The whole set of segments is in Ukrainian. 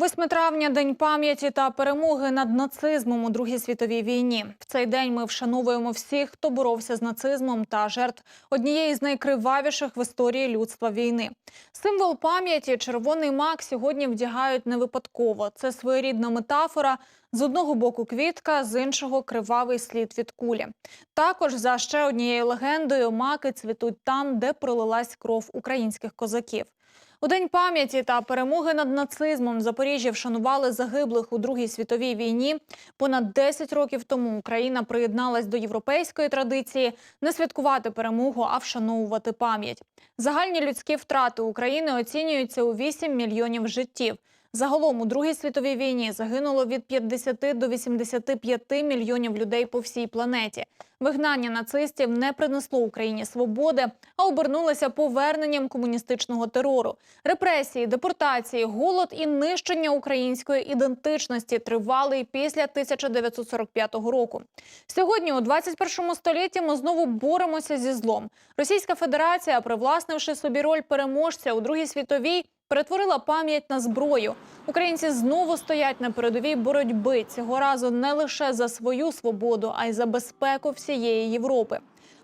8 травня день пам'яті та перемоги над нацизмом у Другій світовій війні. В цей день ми вшановуємо всіх, хто боровся з нацизмом та жертв однієї з найкривавіших в історії людства війни. Символ пам'яті червоний мак сьогодні вдягають не випадково. Це своєрідна метафора. З одного боку квітка, з іншого кривавий слід від кулі. Також за ще однією легендою маки цвітуть там, де пролилась кров українських козаків. У день пам'яті та перемоги над нацизмом в Запоріжжі вшанували загиблих у Другій світовій війні. Понад 10 років тому Україна приєдналась до європейської традиції не святкувати перемогу, а вшановувати пам'ять. Загальні людські втрати України оцінюються у 8 мільйонів життів. Загалом у Другій світовій війні загинуло від 50 до 85 мільйонів людей по всій планеті. Вигнання нацистів не принесло Україні свободи, а обернулося поверненням комуністичного терору. Репресії, депортації, голод і нищення української ідентичності тривали і після 1945 року. Сьогодні, у 21 столітті, ми знову боремося зі злом. Російська Федерація, привласнивши собі роль переможця у Другій світовій, перетворила пам'ять на зброю. Українці знову стоять на передовій боротьби цього разу не лише за свою свободу, а й за безпеку всієї Європи.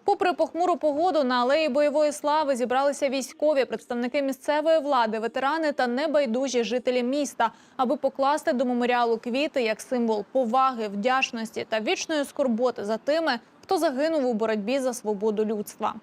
Попри похмуру погоду, на алеї бойової слави зібралися військові, представники місцевої влади, ветерани та небайдужі жителі міста, аби покласти до меморіалу квіти як символ поваги, вдячності та вічної скорботи за тими, хто загинув у боротьбі за свободу людства.